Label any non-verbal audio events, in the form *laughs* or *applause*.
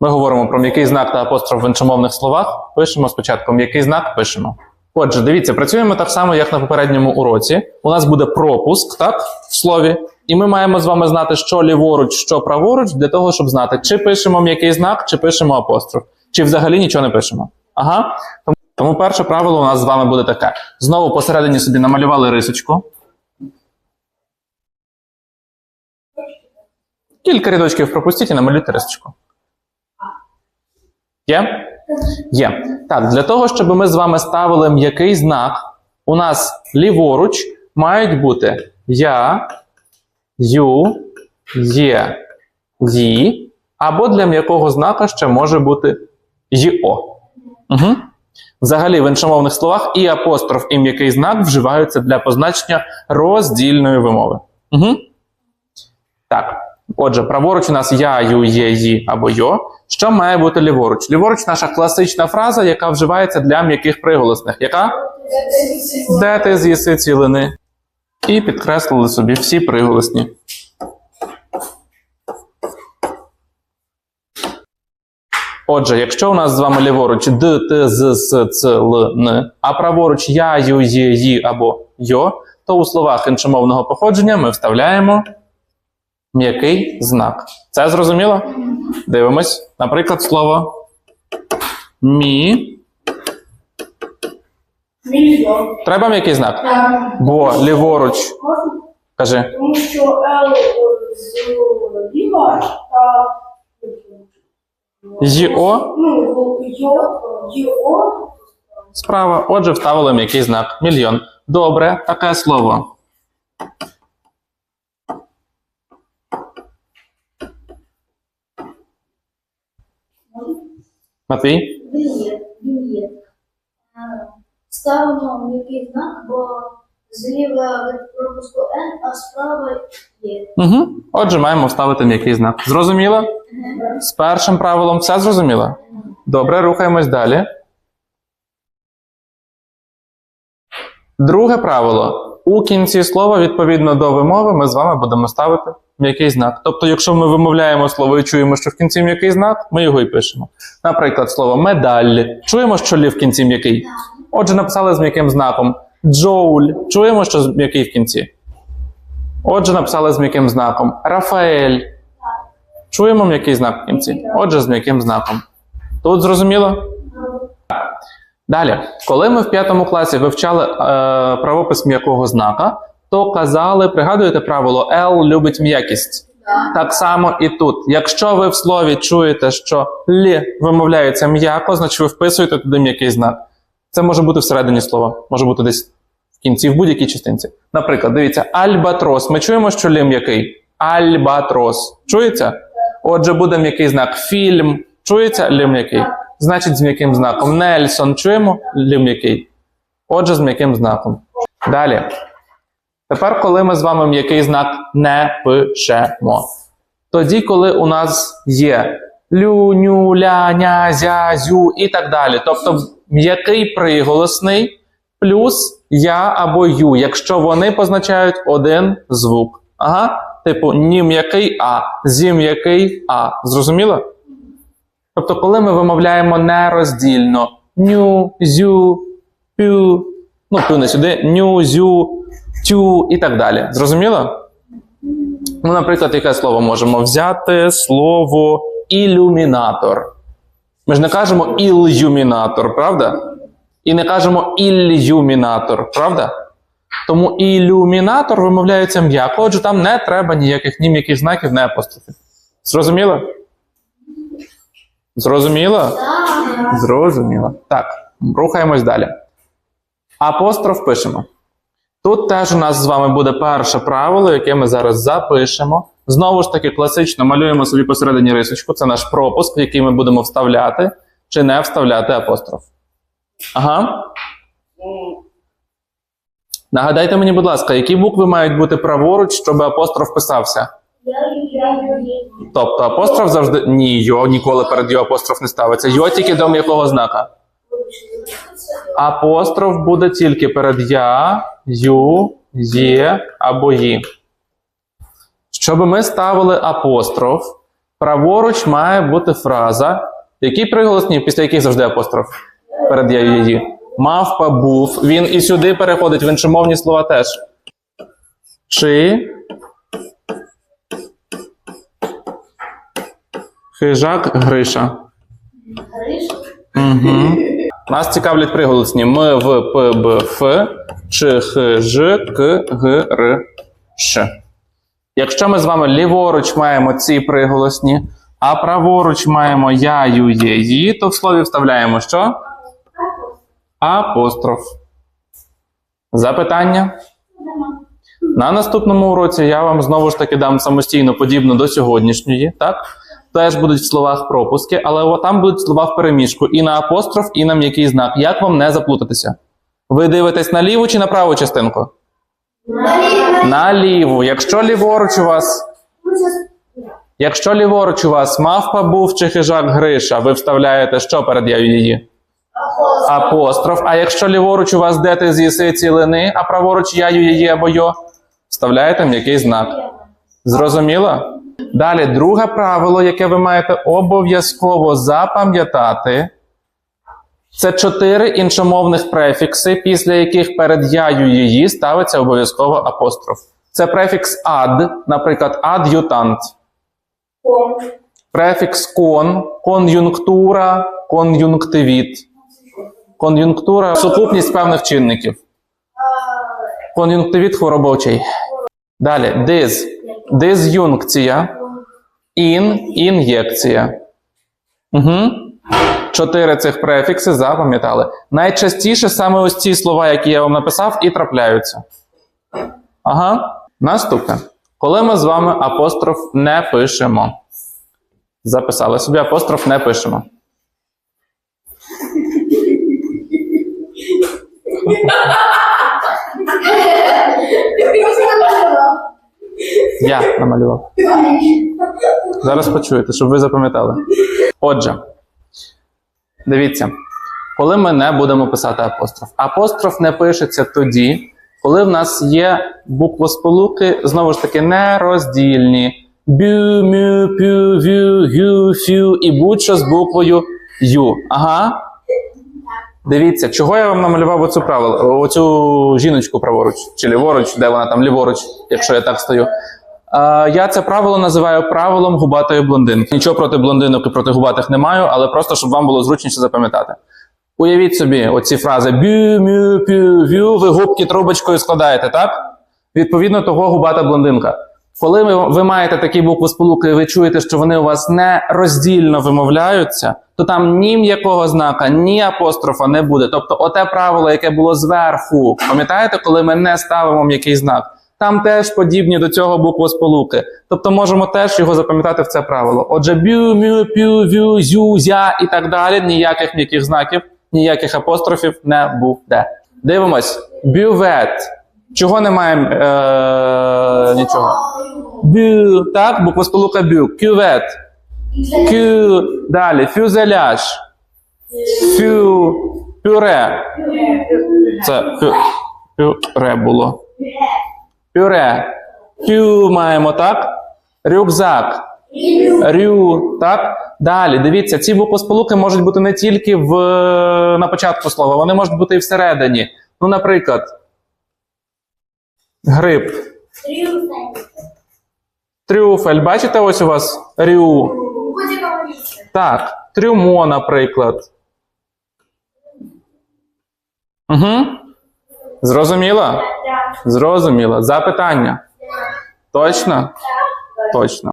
Ми говоримо про м'який знак та апостроф в іншомовних словах. Пишемо спочатку м'який знак, пишемо. Отже, дивіться, працюємо так само, як на попередньому уроці. У нас буде пропуск, так, в слові, і ми маємо з вами знати, що ліворуч, що праворуч, для того, щоб знати, чи пишемо м'який знак, чи пишемо апостроф, чи взагалі нічого не пишемо. Ага. Тому, перше правило у нас з вами буде таке: знову посередині собі намалювали рисочку. Кілька рядочків пропустіть і намалюйте рисочку. Є? Є. Так, для того, щоб ми з вами ставили м'який знак, у нас ліворуч мають бути я, ю, є, ї, або для м'якого знака ще може бути ЙО. Угу. Взагалі, в іншомовних словах і апостроф, і м'який знак вживаються для позначення роздільної вимови. Угу. Так. Отже, праворуч у нас я, ю, є, ї або йо. Що має бути ліворуч? Ліворуч наша класична фраза, яка вживається для м'яких приголосних. Яка? Де ти з'їси цілини? І підкреслили собі всі приголосні. Отже, якщо у нас з вами ліворуч д, т, з, с, ц, л, н, а праворуч я, ю, є, ї або йо, то у словах іншомовного походження ми вставляємо м'який знак. Це зрозуміло? Дивимось. Наприклад, слово мі. Треба м'який знак? Так. Бо ліворуч. Кажи. Тому що Л зліва та ЙО ну, йо, справа. Отже, вставили м'який знак. Мільйон. Добре, таке слово. Матвій? Вільє, вільє. Ставимо м'який знак, бо зліва від пропуску N, а справа є. Угу. Отже, маємо вставити м'який знак. Зрозуміло? З першим правилом все зрозуміло? Добре, рухаємось далі. Друге правило. У кінці слова, відповідно до вимови, ми з вами будемо ставити м'який знак. Тобто, якщо ми вимовляємо слово і чуємо, що в кінці м'який знак, ми його і пишемо. Наприклад, слово медаль. Чуємо, що лі в кінці м'який. Отже, написали з м'яким знаком. Джоуль. Чуємо, що м'який в кінці. Отже, написали з м'яким знаком. Рафаель. Чуємо м'який знак в кінці. Отже, з м'яким знаком. Тут зрозуміло? Далі, коли ми в п'ятому класі вивчали е, правопис м'якого знака, то казали, пригадуєте правило L любить м'якість. Так само і тут. Якщо ви в слові чуєте, що лі вимовляється м'яко, значить ви вписуєте туди м'який знак. Це може бути всередині слова, може бути десь в кінці, в будь-якій частинці. Наприклад, дивіться, альбатрос. Ми чуємо, що лі м'який. Альбатрос. Чується? Отже, буде м'який знак. Фільм. Чується лі м'який? Значить, з м'яким знаком. Нельсон. Чуємо м'який? Отже, з м'яким знаком. Далі. Тепер, коли ми з вами м'який знак не пишемо. Тоді, коли у нас є лю, ню, ля, ня, зя, зю і так далі. Тобто м'який приголосний плюс я або ю, якщо вони позначають один звук. Ага, типу ні м'який а, зі м'який а. Зрозуміло? Тобто, коли ми вимовляємо нероздільно ню, зю, пю, ну пю не сюди, ню, зю, тю і так далі. Зрозуміло? Ну, наприклад, яке слово можемо взяти слово ілюмінатор. Ми ж не кажемо ілюмінатор, правда? І не кажемо ілюмінатор, правда? Тому ілюмінатор вимовляється м'яко, отже, там не треба ніяких ні м'яких знаків, ні апострофів. Зрозуміло? Зрозуміло? Зрозуміло. Так, рухаємось далі. Апостроф пишемо. Тут теж у нас з вами буде перше правило, яке ми зараз запишемо. Знову ж таки, класично малюємо собі посередині рисочку. Це наш пропуск, в який ми будемо вставляти чи не вставляти апостроф. Ага. Нагадайте мені, будь ласка, які букви мають бути праворуч, щоб апостроф писався? Тобто апостроф завжди. Ні, йо ніколи перед йо апостроф не ставиться. Йо тільки до м'якого знака. Апостроф буде тільки перед я, ю, є або ї. Щоб ми ставили апостроф, Праворуч має бути фраза, які приголосні, після яких завжди апостроф перед я її. Мавпа був. Він і сюди переходить в іншомовні слова теж. Чи. Хижак Гриша. Гриша. Угу. Нас цікавлять приголосні М, В, П, Б, Ф, Ч, Х, Ж, К, Г, Р, Ш. Якщо ми з вами ліворуч маємо ці приголосні, а праворуч маємо я, ю, є, ї, то в слові вставляємо що? Апостроф. Запитання? На наступному уроці я вам знову ж таки дам самостійно подібно до сьогоднішньої, так? Теж будуть в словах пропуски, але там будуть слова в переміжку і на апостроф, і на м'який знак. Як вам не заплутатися? Ви дивитесь на ліву чи на праву частинку? На ліву. Якщо ліворуч у вас. Якщо ліворуч у вас мавпа був чи хижак Гриша, ви вставляєте що перед я її? Апостроф. А якщо ліворуч у вас де ти з'їси цілини, а праворуч я її або йо, вставляєте м'який знак. Зрозуміло? Далі, друге правило, яке ви маєте обов'язково запам'ятати, це чотири іншомовних префікси, після яких перед яю її ставиться обов'язково апостроф. Це префікс ад, наприклад, ад'ютант, префікс кон, кон'юнктура, кон'юнктивіт. Кон'юнктура сукупність певних чинників. Кон'юнктивіт хворобочий. Далі, диз. Диз'юнкція. Ін, ін'єкція. Угу. Чотири цих префікси запам'ятали. Найчастіше саме ось ці слова, які я вам написав, і трапляються. Ага. Наступне. Коли ми з вами апостроф не пишемо. Записали собі апостроф не пишемо. *laughs* Я намалював. Зараз почуєте, щоб ви запам'ятали. Отже, дивіться, коли ми не будемо писати апостроф. Апостроф не пишеться тоді, коли в нас є буквосполуки, знову ж таки, нероздільні. Бю, мю, пю, вю, гю, фю і будь-що з буквою Ю. Ага. Дивіться, чого я вам намалював оцю правило, оцю жіночку праворуч, чи ліворуч, де вона там ліворуч, якщо я так стою. Е, я це правило називаю правилом губатої блондинки. Нічого проти блондинок і проти губатих не маю, але просто щоб вам було зручніше запам'ятати. Уявіть собі оці фрази бю, мю, пю, вю, ви губки трубочкою складаєте, так? Відповідно того губата блондинка. Коли ви, ви маєте такі букви сполуки, і ви чуєте, що вони у вас не роздільно вимовляються, то там ні м'якого знака, ні апострофа не буде. Тобто, оте правило, яке було зверху, пам'ятаєте, коли ми не ставимо м'який знак, там теж подібні до цього букви сполуки. Тобто можемо теж його запам'ятати в це правило. Отже, бю, мю, пю, вю, зю, зя і так далі. Ніяких м'яких знаків, ніяких апострофів не буде. Дивимось. Бювет. Чого немає е, нічого? Бю, так, буква сполука бю. Кювет. Кю. Далі. Фюзеляж. Фю. Пюре. Це пю, пюре було. Пюре. Кю маємо, так? Рюкзак. Рю, так? Далі, дивіться, ці буквосполуки можуть бути не тільки в, на початку слова, вони можуть бути і всередині. Ну, наприклад, гриб. Трюфель. Трюфель. Бачите, ось у вас рю. Так, трюмо, наприклад. Угу. Зрозуміло? Зрозуміло. Запитання? Точно? Точно.